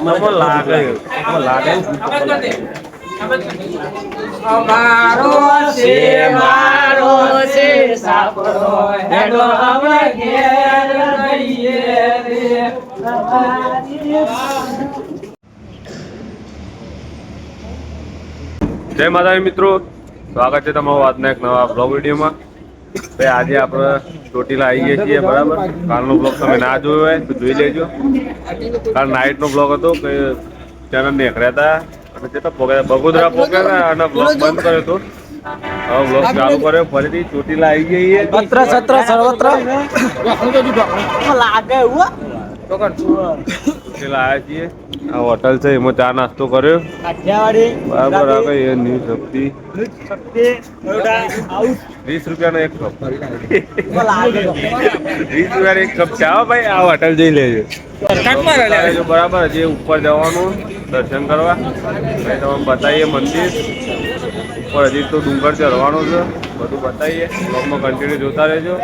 તમને લાગે. લાગે. અમારો છે મારો છે સાપરો હેડો હવે ઘેર જઈએ રે જય માતાજી મિત્રો. સ્વાગત છે તમારું આજના એક નવા બ્લોગ વિડીયોમાં. ભાઈ આજે આપણે ચોટીલા આવી ગયા છીએ બરાબર કાલનો બ્લોગ તમે ના જોયો હોય તો જોઈ લેજો કાલ નાઇટનો બ્લોગ હતો કે ચેનલ નીકળ્યા હતા અને કેટલા પોગ્યા બગોદરા પોગ્યા હતા અને બ્લોગ બંધ કર્યો હતો હવે બ્લોગ ચાલુ કર્યો ફરીથી ચોટીલા આવી જઈએ પત્ર સત્ર સર્વત્ર લાગે એવું ચોટીલા આવ્યા છીએ. આ હોટલ છે એમાં ચા નાસ્તો કર્યો. બરાબર આ કઈ ન્યૂ શક્તિ. વીસ રૂપિયાનો એક કપ વીસ રૂપિયાનો એક કપ ચા ભાઈ આ હોટલ જઈ લેજો. બરાબર હજી ઉપર જવાનું દર્શન કરવા. ભાઈ તમે બતાવીએ મંદિર. ઉપર હજી તો ડુંગર ચડવાનો છે બધું બતાવીએ. બ્લોગમાં કન્ટિન્યુ જોતા રહેજો.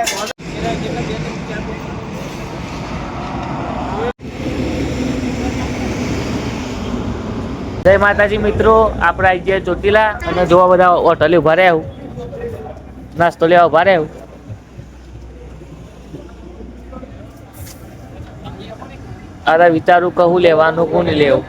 જય માતાજી મિત્રો, આપણે આવી ચોટીલા અને જોવા બધા હોટલ ઊભા રહ્યા નાસ્તો લેવા ઊભા રહ્યા અરે વિચારું કહું લેવાનું કોને લેવું.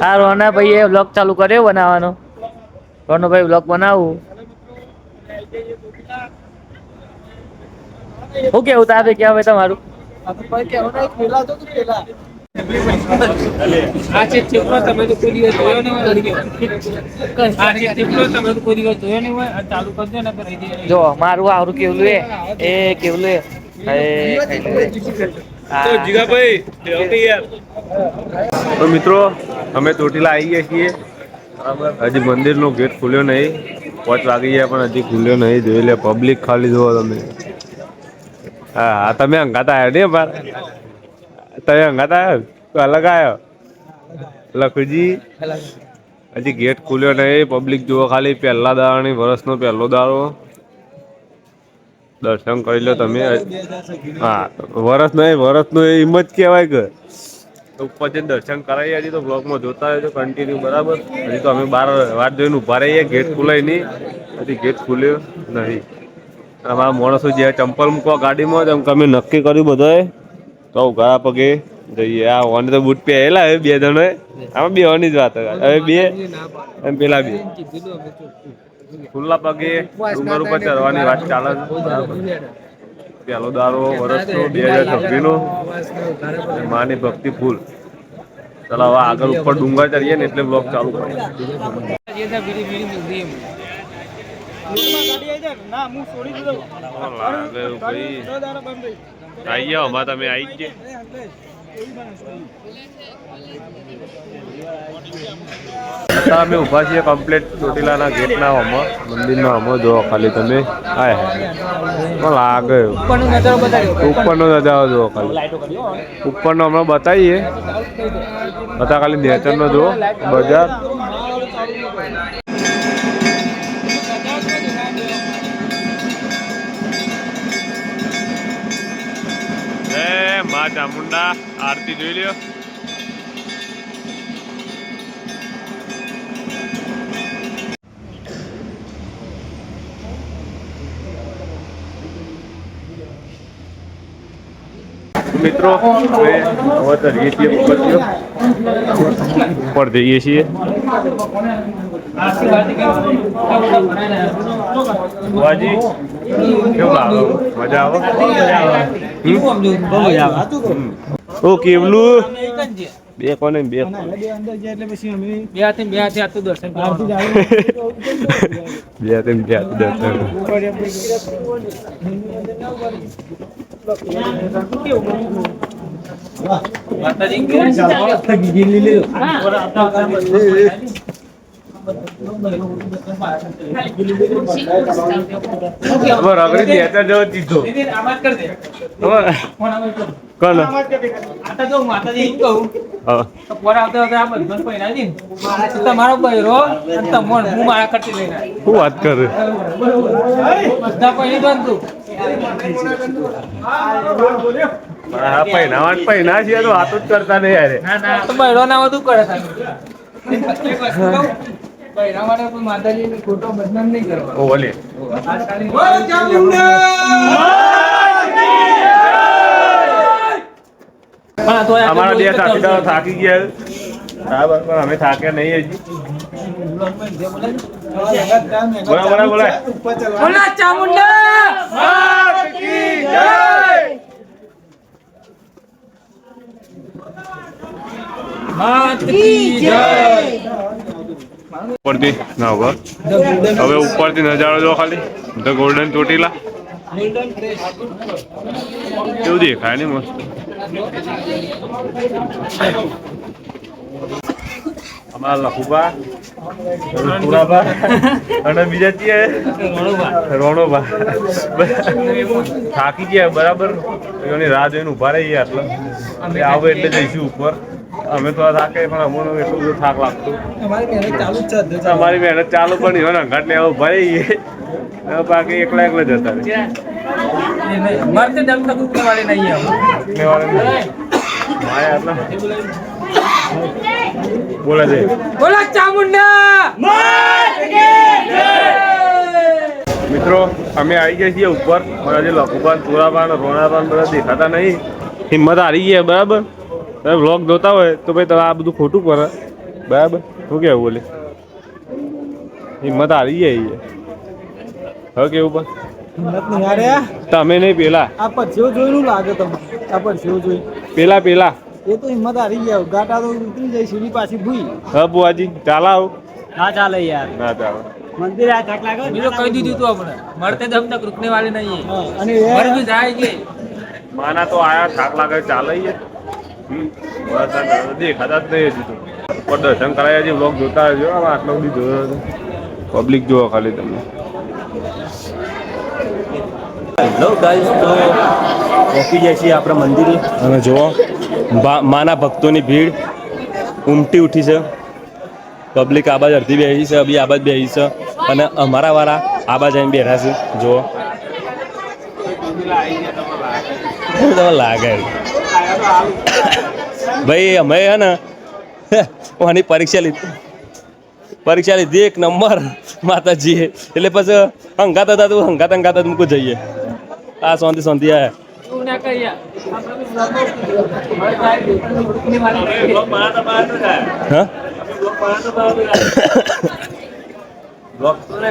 આ રોના એ બ્લોગ ચાલુ કર્યો બનાવવાનો. રોનોભાઈ બ્લોગ બનાવું શું કેવું તારે ક્યાં હોય તમારું આ છે થેપલો તમે તો કોઈ દિવસ જોયો નહીં હોય આ છે થેપલો તમે તો કોઈ દિવસ જોયો નહીં હોય આ ચાલુ કેવું તારે કે રહી તમારું? જો મારું આવરું કેવલું એ? કેવલું એ. તો મિત્રો અમે ચોટીલા આવી ગયા છીએ. હજી મંદિરનો ગેટ ખુલ્યો નહીં. પાંચ વાગી ગયા પણ હજી ખુલ્યો નહીં. જોઈ લે પબ્લિક ખાલી જોવો તમે. હા તમે અંગાતા આવ્યો ને બાર તમે અંગાતા આવ્યો? અલગ આવ્યો? લખુજી? હજી ગેટ ખુલ્યો નહીં પબ્લિક જુઓ ખાલી પહેલા દાડાની વરસનો પહેલો દાડો. દર્શન કરી લો તમે. હા, વરસ નહીં વરસનું એ હિંમત કહેવાય કે. ઉપર જે દર્શન કરાવીએ, હજી તો બ્લોગમાં જોતા રહેજો કન્ટિન્યુ બરાબર? હજી તો અમે બાર વાત જોઈને ઊભા રહીએ, ગેટ ખુલાય નહીં. હજી ગેટ ખુલ્યો નહીં. અમારા માણસો જે ચંપલ મૂકવા ગાડીમાં એમ અમે નક્કી કર્યું બધાએ. તો ઘણા પગે જઈએ. આ ઓને તો બૂટ પહેરેલા હવે બે જણોએ આમાં બે જ વાત. હવે બે એમ પેલા બે. ખુલ્લા પગે ડુંગર ઉપર ચડવાની વાત ચાલે છે. પેલો દારો વર્ષનો બે હજાર છવ્વીસનો. માની ભક્તિ ફૂલ. ચાલો હવે આગળ ઉપર ડુંગર ચડીએ ને એટલે બ્લોક ચાલુ કરીએ. આઈ જાઓ અમાર તમે આઈ જ અમે ઊભા છીએ કમ્પ્લીટ ચોટીલાના ગેટના હોમો મંદિરના હોમો જો ખાલી તમે. આય. હાય લાગે. ઉપરનો નજારો જુઓ ખાલી. ઉપરનો હમણાં બતાવીએ. બધા ખાલી નેચરનો જુઓ બજાર જય મા ચામુંડા આરતી જોઈ લ્યો મિત્રો હવે હવે તો રહીએ છીએ. ઉપર જઈએ છીએ. બુઆજી કેવું લાગે મજા આવે હમ? ઓ કેવલું બે કોને બે બે હાથે બે હાથે આટલું દર્શન કરવાનું બે ત્રણ બે હાથ દર્શન હવે રગડી બે હજાર જેવો દીધો. હવે કન આ તો જો માતાજી એમ કહું. પોર આવતા આવતા આ બધું પહેરાવી દે. તમારો બૈરો અને તમોણ હું મારા લઈને શું વાત કરે? બધા દો ને તું. હા પહેનાવા ને પહેના છીએ તો વાતો જ કરતા નહીં યાર. ના ના. તો બૈરો ના વધુ કરે. માટે કોઈ માતાજીને ખોટો બદનામ નહીં. ઓ ભલે. અમારા બે સાથીદારો થાકી ગયા. બરાબર પણ અમે થાક્યા નહીં હજી. બોલા બોલા બોલા. બોલા ચામુંડા! માત કી જય! ઉપરથી, ના ઊભા હવે ઉપરથી નજારો જો ખાલી, ધ ગોલ્ડન ચોટીલા. કેવું દેખાય ને મસ્ત? અમારા અને બીજા છીએ થાકી ગયા, બરાબર. એની રાહ જોઈને ઊભા રહીએ આટલા. આવે એટલે જઈશું ઉપર. અમે તો થાકે પણ અમને એટલું બધું થાક લાગતું. અમારી મહેનત ચાલુ પણ ઇવન અંઘાટ લેવો ભરી બાકી એકલા એકલા જતા બોલા છે. બોલા ચામુંડા! મિત્રો અમે આવી ગયા છીએ ઉપર પણ હજી લઘુભાન ચોરાભાન રોણાભાન બધા દેખાતા નહીં. હિંમત હારી ગઈ બરાબર? તમે વ્લોગ જોતા હોય તો ભાઈ તમે આ બધું ખોટું કરે. બરાબર? શું કેવું બોલે હિંમત હારી જાય હવે કેવું પણ? તમે નહીં પેલા. આ પરસેવો જોયેલું લાગે તમે આ પરસેવો જોયું પેલા પેલા. એ તો હિંમત હારી ગયા. ગાટા તો ઉતરી જાય સીડી પાછી ભૂઈ. હા બુઆજી ચાલ આવો. ના ચાલે યાર. ના ચાલે. મંદિર આ થાક લાગે? બીજો કહી દીધું તું આપણે મળતે દમ તક રૂકને વાળી નહીં અને મર જાય કે. માના તો આયા થાક લાગે ચાલે યાર. દેખાતા જ નહીં હજુ તો. ઉપર દર્શન કરાયા છે બ્લોગ જોતા જો આટલો બધી જોયો હતો પબ્લિક જોવો ખાલી તમે હેલો ગાઈસ તો પહોંચી જાય છીએ આપણા મંદિરે. અને જુઓ માના ભક્તોની ભીડ ઉમટી ઉઠી છે. પબ્લિક આ બાજુ અડધી બેસી છે અભી આ બાજુ બેસી છે. અને અમારા વાળા આ બાજુ આવીને બેઠા છે. જુઓ. તમે લાગે. ભાઈ અમે હે ને આની પરીક્ષા લીધી. પરીક્ષા લીધી એક નંબર માતાજી. એટલે પછી હંગાત હતા તું હંગાત હંગાત મૂકું જઈએ. આ શાંતિ શાંતિ આ.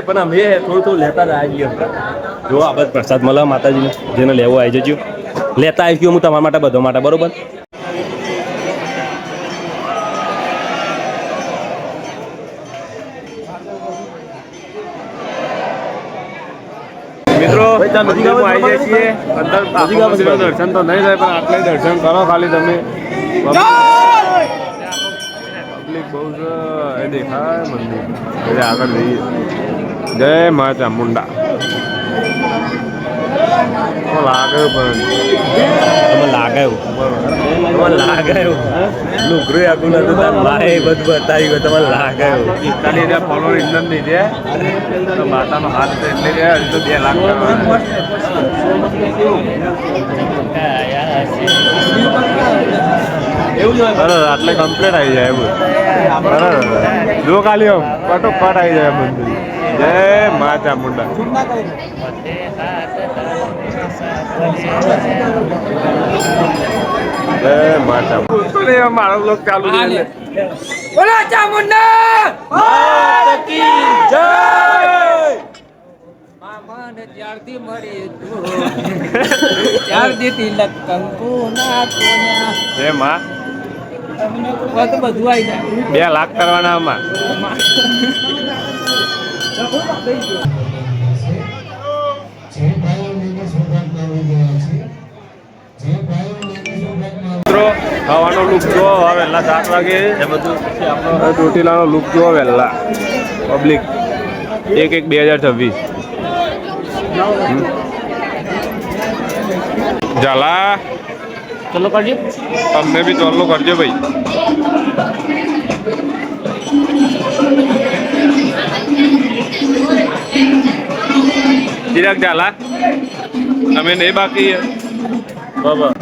પણ અમે થોડું થોડું લેતા જ આવી ગયા જો આ બધા પ્રસાદ મળે માતાજીને જેને લેવો આવી જજો. લેતા આવી ગયો હું તમારા માટે બધો માટે બરોબર? મિત્રો મંદિરમાં આવી જાય છીએ. અંદર દર્શન તો નહીં થાય પણ આટલે દર્શન કરો ખાલી તમે. પબ્લિક બહુ છે દેખાય મંદિર. એટલે આગળ જઈએ. જય મા ચામુંડા લાગે પણ. તમે લાગે એવું તમે લાગે એવું લુગરું આખું નતું તાર ભાઈ બધું બતાવ્યું તમે લાગે એવું ખાલી ત્યાં ફોલોર ઇન્જન નહીં છે તો માતાનો હાથ તો એટલે કે હજુ તો બે લાખ બરાબર આટલે કમ્પ્લીટ આવી જાય એવું બરાબર. જો ખાલી આમ કટોકટ આવી જાય મંદિર જય માતા મુંડા. જય માતા મારો બ્લોક ચાલુ છે બોલો જય! ત્યારથી મળી તું ત્યારથી તિલક બે લાખ કરવાના આમાં. હવાનો લુક જો હવે વહેલા સાત વાગે. એ બધું આપણો ચોટીલાનો લુક જો વહેલા. પબ્લિક એક એક બે હજાર છવ્વીસ. ઝાલા. ચલો કરજો તમને બી ચોલ્લો કરજો ભાઈ. ચિરાગ ઝાલા. તમે નહીં બાકી? બરાબર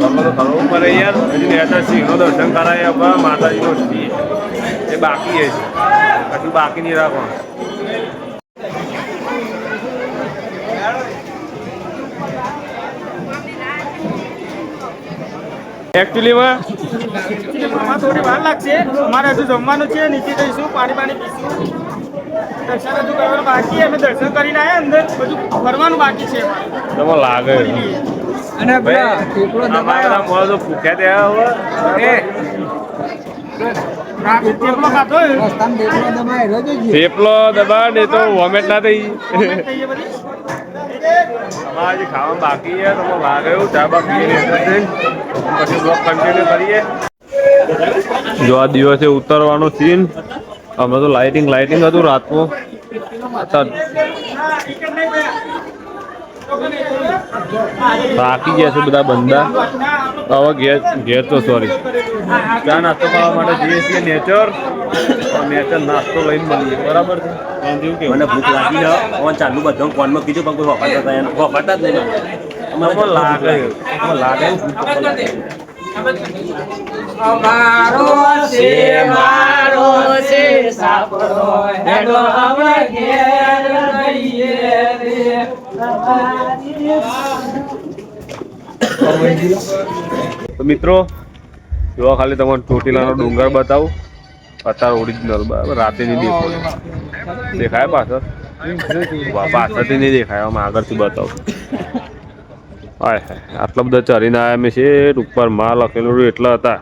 તમે તો કરવું પડે યાર. હજી નેતા સિંહનો દર્શન કરાય આપણા માતાજીનો સિંહ એ બાકી છે કશું બાકી નહીં રાખવાનું એકચ્યુઅલીમાં આમાં થોડી વાર લાગશે. અમારે હજુ જમવાનું છે નીચે જઈશું પાણી પાણી પીશું. દર્શન હજુ કરવાનું બાકી અમે દર્શન કરીને આવ્યા અંદર બધું ફરવાનું બાકી છે અમારે. લાગે અને ભાઈ, અમારા મોં તો ભૂખ્યા ત્યાં હવે. થેપલો ખાધો થેપલો દબા ને તો વોમેટ ના થઈ. અમારે ખાવાનું બાકી છે લાગે એવું ચા બા પછી બ્લોક કન્ટિન્યુ કરીએ. જો આ દિવસે ઉતરવાનો સીન અમે તો લાઇટિંગ લાઇટિંગ હતું રાતનું. થાકી ગયા છે બધા બંદા. હવે ઘેર ઘેર તો સોરી ચા નાસ્તો કરવા માટે જઈએ છીએ નેચર નેચર નાસ્તો લઈને મળીએ. બરાબર છે? મને ભૂખ લાગી જાય હવે ચાલુ બધા ફોનમાં કીધું પણ કોઈ વફાતા હતા વફાતા જ નહીં. મને લાગે. મને લાગે એવું ભૂખ તો લાગે. તો મિત્રો જો ખાલી તમને ચોટીલાનો ડુંગર બતાવું અત્યારે ઓરિજિનલ બરાબર રાતે નહીં દેખાય દેખાય પાછળ વાહ, પાછળથી નહીં દેખાય આમ આગળથી બતાવું હાય હાય આટલા બધા ચરીને આવ્યા મેં છે ઉપરમાં લખેલું હતું એટલા હતા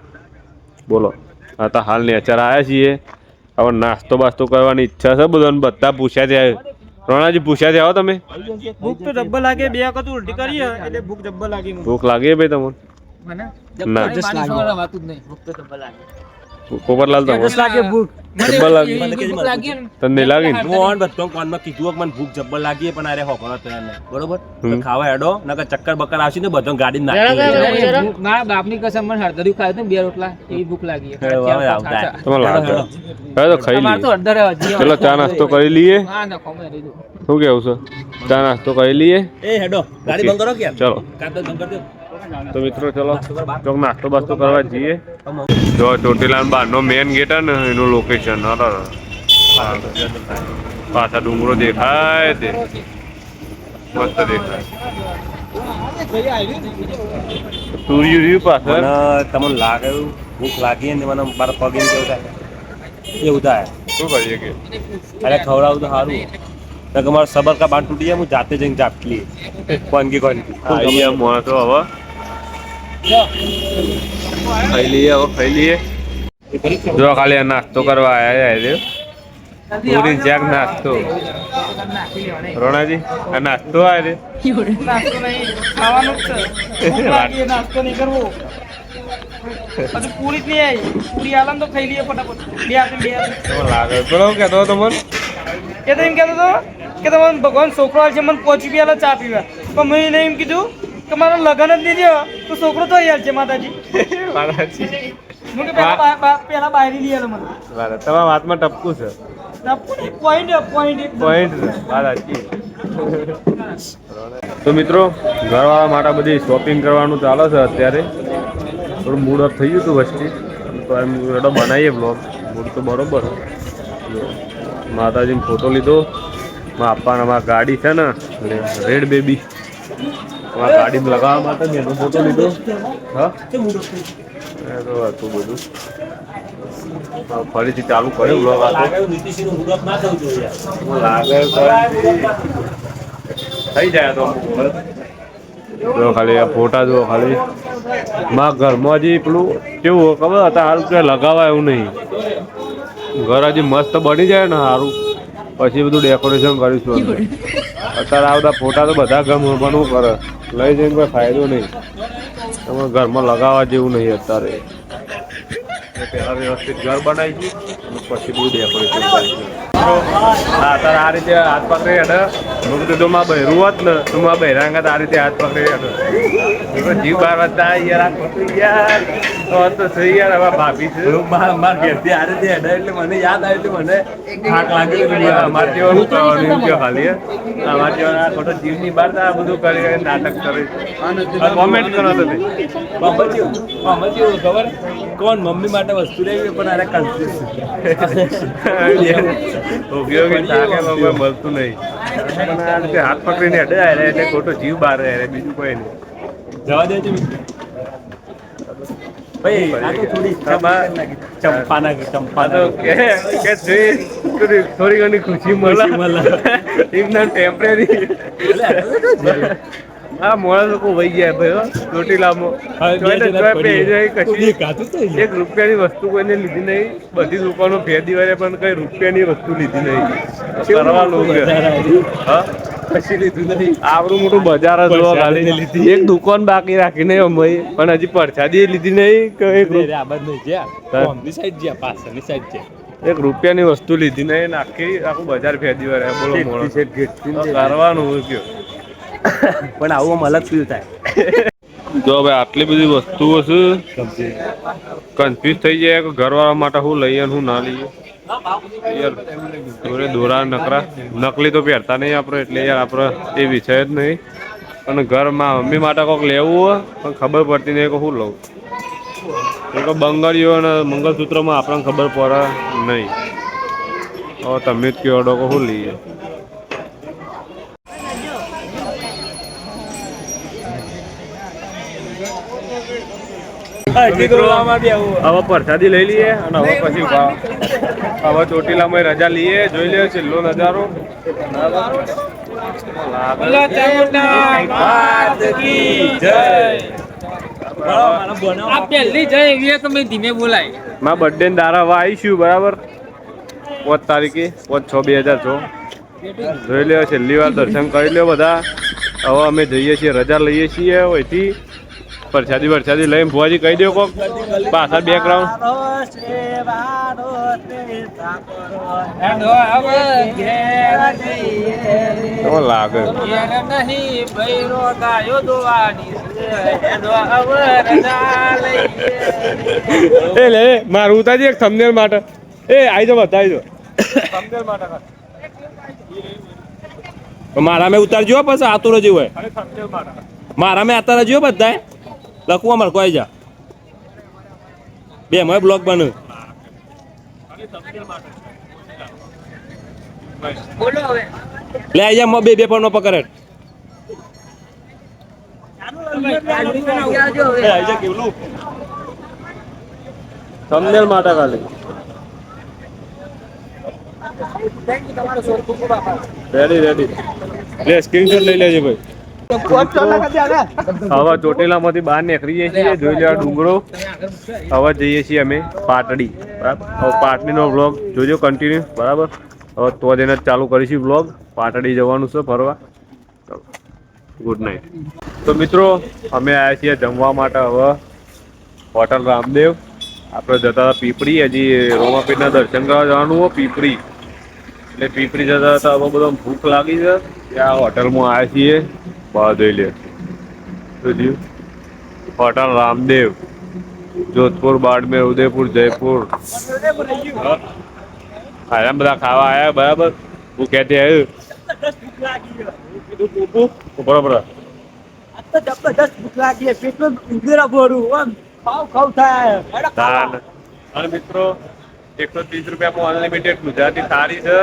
બોલો. આ તો હાલ નેચર આવ્યા છીએ. હવે નાસ્તો બાસ્તો કરવાની ઈચ્છા છે બધાને. બધા પૂછ્યા છે. રોણાજી પૂછ્યા છે આવો તમે? ભૂખ તો ડબ્બલ લાગે બે વખત ઉલટી કરી એટલે ભૂખ ડબ્બલ લાગી ભૂખ લાગી ભાઈ તમને? મને? ના. વાતું જ નહીં. પોપટલાલ તમને લાગે ભૂખ. જબ્બર લાગી તને નહીં લાગી હું ઓન બધો કોનમાં કીધું કે મને ભૂખ જબ્બર લાગી પણ અરે હો કરો તને બરોબર? ખાવા હેડો નકર ચક્કર બક્કર આવશે ને બધો ગાડી નાખી. ભૂખ- મારા બાપની કસમ મને હળદરી ખાય તો બે રોટલા એવી ભૂખ લાગી. તમે લાગે. હવે તો ખાઈ તો લઈએ. ચલો ચા નાસ્તો કરી લઈએ. હા ના ખોમે રહી દો શું કેવું છે? ચા નાસ્તો કરી લઈએ. એ હેડો ગાડી બંધ કરો કે ચલો. કાં તો બંધ કરી તો મિત્રો ચલો ચોક નાસ્તો બાસ્તો કરવા જઈએ. જો બાર બહારનો મેન ગેટ ને એનું લોકેશન પાછા ડુંગરો દેખાય તે મસ્ત દેખાય. સૂર્ય રહ્યું પાછળ. તમને લાગે ભૂખ લાગી ને મને મારા પગે કેવું થાય. એવું થાય. શું કરીએ કે? અરે ખવડાવું તો સારું. નકર મારો સબર કા બાંધ તૂટી જાય હું જાતે જઈને ચાપલી કોનકી કોનકી અહીંયા માણસો હવે ખાઈ લઈએ હવે ખાઈ લઈએ. જો ખાલી નાસ્તો કરવા આવ્યા છે પૂરી જેક નાસ્તો. રોણાજી આ નાસ્તો આવ્યા નાસ્તો નહીં ખાવાનું જ છે. ભૂખ લાગી છે, નાસ્તો નહીં કરવો. હજુ પૂરી જ નહીં આવી પૂરી આલમ તો ખાઈ લઈએ ફટાફટ. બે હાથે બે હાથે. લાગે પેલો કહેતો હતો મને એ તો એમ કહેતો હતો કે તમારે ભગવાન છોકરો આવશે મને પહોંચી પીવાલા ચા પીવા. પણ મેં એને એમ કીધું કે મારા લગ્ન જ નહીં થયો. તો છોકરો તો યાર છે માતાજી. માતાજી. હું કે પહેલા બા- બા- બાયરી લઈ આલો મને. બરાબર તમારા વાતમાં ટપકું છે. પોઈન્ટ પોઈન્ટ એકદમ. પોઈન્ટ છે તો મિત્રો ઘરવાળા માટે બધી શોપિંગ કરવાનું ચાલે છે અત્યારે. થોડું મૂડ અપ થઈ ગયું હતું વચ્ચે તો એમ એડો બનાવીએ બ્લોગ મૂડ તો બરોબર. છે. માતાજીનો ફોટો લીધો. મારા આપવાના અમારા ગાડી છે ને રેડ બેબી ગાડીમાં લગાવવા માટે મેં એનો ફોટો લીધો. હા? એ તો હતું બધું. ફરીથી ચાલુ કર્યું બ્લોગ આ તો. લાગે એવું નીતિશનું મુહૂર્ત ના થવું જોઈએ લાગે થઈ જાય તો જો ખાલી આ ફોટા જો ખાલી. માં ઘરમાં હજી પેલું કેવું ખબર હતા હાલ કે લગાવાય એવું નહીં. ઘર હજી મસ્ત બની જાય ને સારું પછી બધું ડેકોરેશન કરીશું. અત્યારે આ બધા ફોટા તો બધા ઘરમાં પણ કરે. લઈ જઈને કોઈ ફાયદો નહીં. તમારે ઘરમાં લગાવવા જેવું નહીં અત્યારે. પહેલાં વ્યવસ્થિત ઘર બનાવીશું અને પછી બધું ડેકોરેશન કરીશું. હા, અત્યારે આ રીતે હાથ પકડી હેઠળ હું કીધું માં રૂવત ને તું માં બહેરાંગા આ રીતે હાથ પકડી હતો. જીવ બાર વાગતા યાર આ ખોટું યાર તો તો સહી યાર હવે ભાભી છે. મારા ઘેરથી આ રીતે હેડા એટલે મને યાદ આવે એટલે મને થાક લાગ્યો અમારે જેવાનું કરવાનું એમ કહો ખાલી હે. આ ખોટો જીવની બહાર આ બધું કરી નાટક કરે કોમેન્ટ કરો તમે ખબર? કોણ મમ્મી માટે વસ્તુ લેવી પણ અરે કન્ફ્યુઝ મળતું નહીં. પણ આ રીતે હાથ પકડીને અડાય રહે એટલે ખોટો જીવ બહાર રહે બીજું કોઈ નહીં. જવા દેજો થોડી ઘણી ખુશી મળે. ટેમ્પરેરી. હા મોડા લોકો વહી ગયા ભાઈ હો, ચોટીલામાં. એક રૂપિયાની વસ્તુ કોઈને લીધી નહીં. બધી દુકાનો ફેર દિવાળે પણ કઈ રૂપિયાની વસ્તુ લીધી નહીં. કરવા લોકો હા? લીધું નહીં. આવડું મોટું બજાર જ ખાલી એક દુકાન બાકી રાખીને અમે. પણ હજી પરસાદી લીધી નહીં કે એક એક રૂપિયાની વસ્તુ લીધી નહીં ને આખી આખું બજાર ફેદી વળે બોલો કરવાનું કયો. પણ આવું આમ અલગ ફીલ થાય. જો હવે આટલી બધી વસ્તુઓ છે કન્ફ્યુઝ થઈ જાય કે ઘરવાળા માટે શું લઈએ શું ના લઈએ યાર દોરે દોરા નકરા, નકલી તો પહેરતા નહીં આપણે, એટલે યાર આપણે એ વિષય જ નહીં. અને ઘરમાં મમ્મી માટે કોઈક લેવું હોય, પણ ખબર પડતી નહીં કે શું લઉં. એ તો બંગાળીઓ અને મંગળસૂત્રમાં આપણને ખબર પડે નહીં. તમે જ કહો કે શું લઈએ હવે પ્રસાદી લઈ લઈએ અને હવે પછી હવે ચોટીલામાં રજા લઈએ. જોઈ લઈએ છેલ્લો નજારો. મેં ધીમે બોલાય. મારા બર્થડે ને દારા હવે આવીશું બરાબર? પાંચ તારીખે પાંચ છ બે હજાર છ. જોઈ લ્યો છેલ્લી વાર દર્શન કરી લ્યો બધા. હવે અમે જઈએ છીએ રજા લઈએ છીએ અહીંથી. પ્રસાદી વરસાદી લઈને ભુવાજી કહી દો કોક. પાછા બેકગ્રાઉન્ડ લાગે. એ લે મારું ઉતાજી એક થમનેલ માટે. એ આવી જાઓ બધા આવી જાઓ. મારા મેં ઉતારજો પછી આતુર જ હોય. મારા મેં આતા જોયો બધા લખવું અમારે કોઈ જા. બે મેં બ્લોગ બન બોલો હવે. લે આઈ મો બે બે પણ પકડ થંબનેલ માટે ખાલી. રેડી રેડી લે સ્ક્રીનશોટ લઈ લેજો ભાઈ. હવે ચોટીલામાંથી બહાર નીકળીએ છીએ. જોઈ લેવા ડુંગરો. હવે જઈએ છીએ અમે, પાટડી. બરાબર? હવે પાટડીનો વ્લોગ જોજો કન્ટિન્યુ બરાબર? હવે તો જ જ ચાલુ કરીશું વ્લોગ પાટડી જવાનું છે ફરવા. ગુડ નાઇટ તો મિત્રો, અમે આવ્યા છીએ જમવા માટે હવે. હોટલ રામદેવ. આપણે જતા હતા પીપળી. હજી રોમાપીરના દર્શન કરવા જવાનું હોય પીપળી. એટલે પીપળી જતા હતા હવે બધો ભૂખ લાગી છે. ત્યાં હોટલમાં આવ્યા છીએ. બહાર જોઈ લે હોટલ રામદેવ, જોધપુર, બાડમેર, ઉદયપુર, જયપુર. આરામ બધા ખાવા આવ્યા બરાબર? હું કહેતી આવ્યું બરોબર. મિત્રો, એકસો ત્રીસ રૂપિયામાં અનલિમિટેડ ગુજરાતી થાળી છે.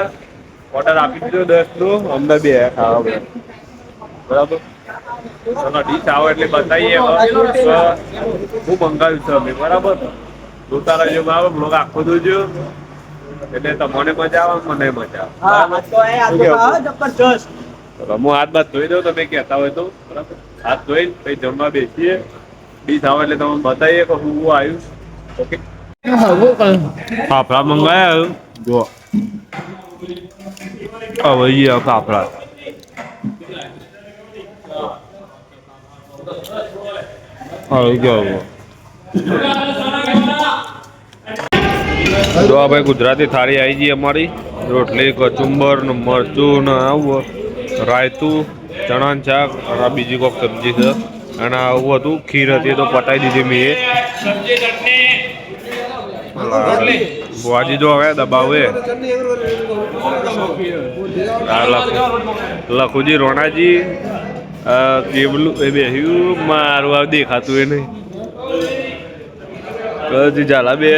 ઓર્ડર આપી દીધો દસ નો અમને બે ખાવા. બરાબર? ચલો ડીશ આવો એટલે બતાવીએ હું મંગાવ્યું છે અમે બરાબર? જોતા રહેજો બરાબર? બ્લોગ આખો જોજો. એટલે તમને મજા આવે મને મજા આવે. હું હાથ બાદ ધોઈ દઉં તમે કહેતા હોય તો. બરાબર? હાથ ધોઈ પછી જમવા બેસીએ. ડીશ આવે એટલે તમને બતાવીએ કે હું હું આવ્યું. ઓકે? ફાફડા મંગાયા જો હવે ઈ ફાફડા હવે ગયો જો ભાઈ ગુજરાતી થાળી આવી ગઈ અમારી. રોટલી, કચુંબર ને મરચું ને આવું રાયતું ચણાનું શાક, અને બીજી કોઈક સબ્જી છે. અને આવું હતું. ખીર હતી તો પટાઈ દીધી મેં વાજી જો હવે દબાવે લખુજી રોણાજી કેબલું એ બેહ્યું મારું આ દેખાતું એ નહીં. કચી ઝાલા બે.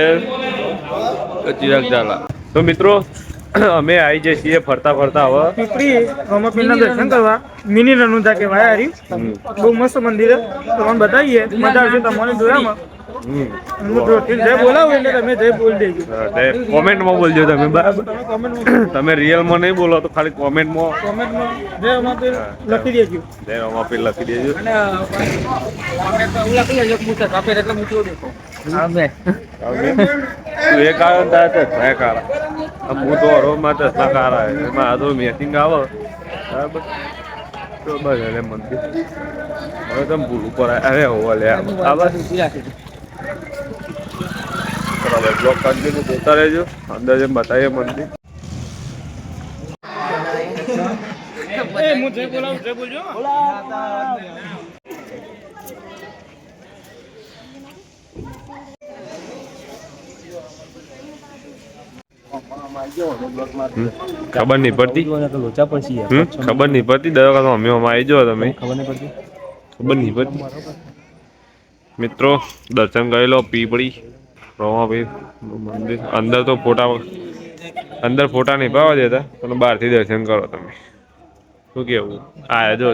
ચિરાગ ઝાલા. તો મિત્રો અમે આવી જઈએ છીએ ફરતા ફરતા હવે. પીપળી રોમાપીરના દર્શન કરવા. મિની રનુજા કહેવાય હારી. બહુ મસ્ત મંદિર તમને બતાવીએ. મજા આવશે તમારે જોયામાં કોમેન્ટમાં બોલજો તમે બરાબર? તમે રિયલમાં નહીં બોલો તો ખાલી કોમેન્ટમાં કોમેન્ટમાં લખી દેજો. જય રમાપીર લખી દેજો. અને લખી લેજો કે કાપે એટલે હું જોઉં દેખો તું ને તારે ચશ્મા કાળા હું તો કાળા છે. એમાં આ તો આવે. બરાબર? તો બસ એટલે મંદિર. હવે તમે ભૂલ ઉપર આયા. અરે હોવા લે. આ બસ. બરાબર બ્લોક કન્ટિન્યુ જોતા રહેજો. અંદર જેમ બતાવીએ મંદિર? ખબર નહીં પડતી? ખબર નહીં પડતી? દર વખત અમે આવી જાઓ તમે. ખબર નહીં પડતી? ખબર નહીં પડતી મિત્રો દર્શન ગયેલો લો પીપળી. રોમાપીર મંદિર. અંદર તો ફોટા અંદર ફોટા નહીં પાવા દેતા પણ બહારથી દર્શન કરો તમે. શું કેવું? આ જો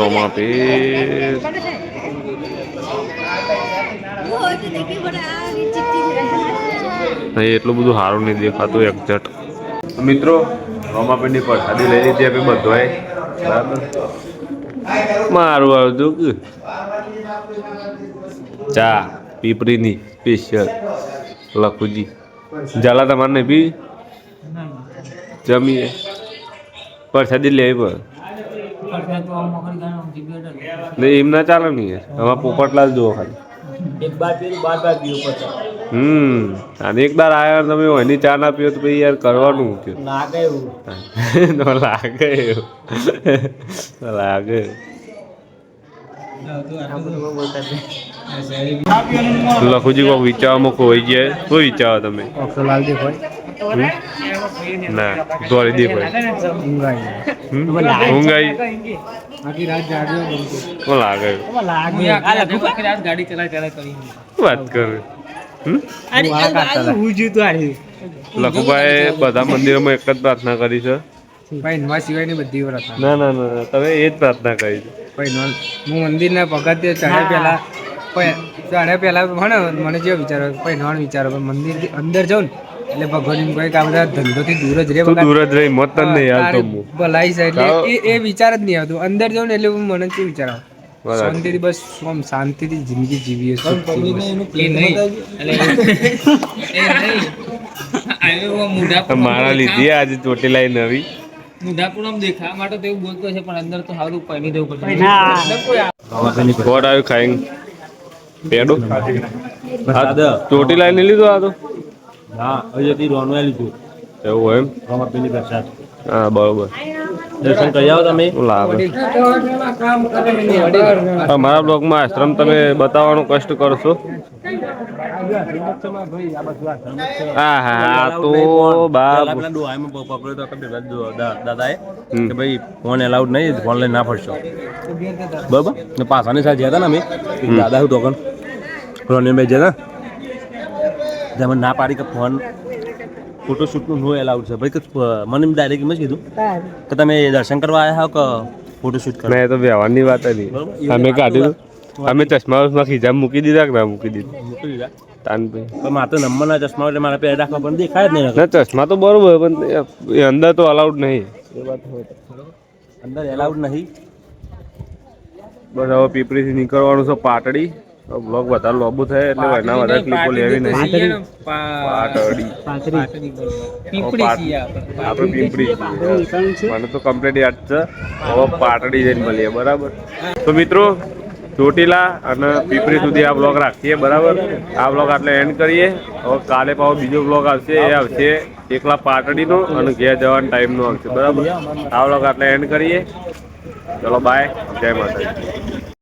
રોમાપીર નહીં એટલું બધું સારું નહીં દેખાતું એક્ઝેટ મિત્રો રોમાપીની પ્રસાદી લઈ લીધી આપણે બધોએ. બરાબર? મારું આવતું કે ચા. પીપરીની સ્પેશિયલ લખુજી. ઝાલા તમારે નહીં પી જમીએ. પરસાદી લે પણ એમ ના ચાલે નહીં યાર. આમાં જ જુઓ ખાલી. એક બાર પીવું બાર બાર પીવું પડશે હમ. અને એક દાર આયા તમે એની ચા ના પીઓ તો પછી યાર કરવાનું કે લાગે એવું. લાગે એવું. લાગે લખુજી કોઈ વિચારમાં ખોઈ ગયા. શું વિચારો તમે? ના દોડી દે ભાઈ હમ? ઊંઘ આવી આખી રાત જાગ્યો શું લાગે? ગાડી ચલાય ચલાય કરી. શું વાત કરે? હમ? લખુભાઈ બધા મંદિરોમાં એક જ પ્રાર્થના કરી છે. ભાઈ નવા સિવાયની બધી પ્રાર્થના ના ના ના ના, તમે એ જ પ્રાર્થના કરી છે. ભાઈ નોન હું મંદિરના પગથિયે ચડ્યા પહેલા ભાઈ ચડ્યા પહેલા ભણે મને જેવો વિચાર હોય ભાઈ નોન વિચારો પણ મંદિર અંદર જાઉં ને એટલે ભગવાન કોઈ કામ બધા ધંધોથી દૂર જ રે તું દૂર જ રહી મત તને નહીં યાદ તો ભલાઈ છે એટલે એ વિચાર જ નહીં આવતું. અંદર જાઉં ને એટલે હું મને શું વિચાર આવે? શાંતિથી બસ આમ શાંતિથી જિંદગી જીવીએ નહીં. મારા લીધી આજે ચોટેલાઈ નવી. મુઢાપુરમ દેખાવા માટે તો એવું બોલતો છે પણ અંદર તો સારું પહેરી દેવું પડશે વોટ આવ્યું ખાઈંગ? પેડો? આ ચોટીલાઈ નહીં લીધો આ તો? હા હજી રોનું લીધું. એવું એમ? એમ પેલી પ્રસાદ. હા બરોબર. દર્શન કરી આવો તમે. લાગે અમારા બ્લોગમાં આશ્રમ તમે બતાવવાનું કષ્ટ કરશો. હા હા તો બાપ. દાદાએ કે ભાઈ ફોન એલાઉડ નહીં ફોન લઈને ના ફરશો. બરાબર? ને પાછાની સાથે જતા ને અમે. દાદા હું ટોકન? રોની જતા તમે ના પાડી કે ફોન ફોટોશૂટનું નો એલાઉડ છે. ભાઈ કે મને ડાયરેક્ટ એમ જ કીધું કે તમે દર્શન કરવા આવ્યા હો કે ફોટોશૂટ કરવા? એ તો વ્યવહારની વાત હતી. અમે કાઢ્યું અમે ચશ્મા વસમાં ખીજા મૂકી દીધા કે ના મૂકી દીધા? મૂકી દીધા. તાનભાઈ મારે તો નંબરના ચશ્મા એટલે મારા પહેલા રાખવા પણ દેખાય જ નહીં ના ચશ્મા તો બરોબર પણ એ અંદર તો અલાઉડ નહીં. અંદર એલાઉડ નહીં. બસ હવે પીપળીથી નીકળવાનું છે પાટડી. બ્લોગ વધારે લોબુ થાય એટલે એના વધારે ક્લિપો લેવી નહીં. પાટડી. પીપળી આપણે. આપણે પીપળી. મને તો કમ્પ્લીટ યાદ છે. હવે પાટડી જઈને મળીએ બરાબર? તો મિત્રો ચોટીલા અને પીપરી સુધી આ બ્લોગ રાખીએ, બરાબર? આ બ્લોગ આટલે એન્ડ કરીએ. હવે કાલે પાછો બીજો બ્લોગ આવશે, એ આવશે એકલા પાટડીનો અને ઘેર જવાનો ટાઈમનો આવશે, બરાબર? આ બ્લોગ આટલે એન્ડ કરીએ. ચલો બાય જય માતાજી.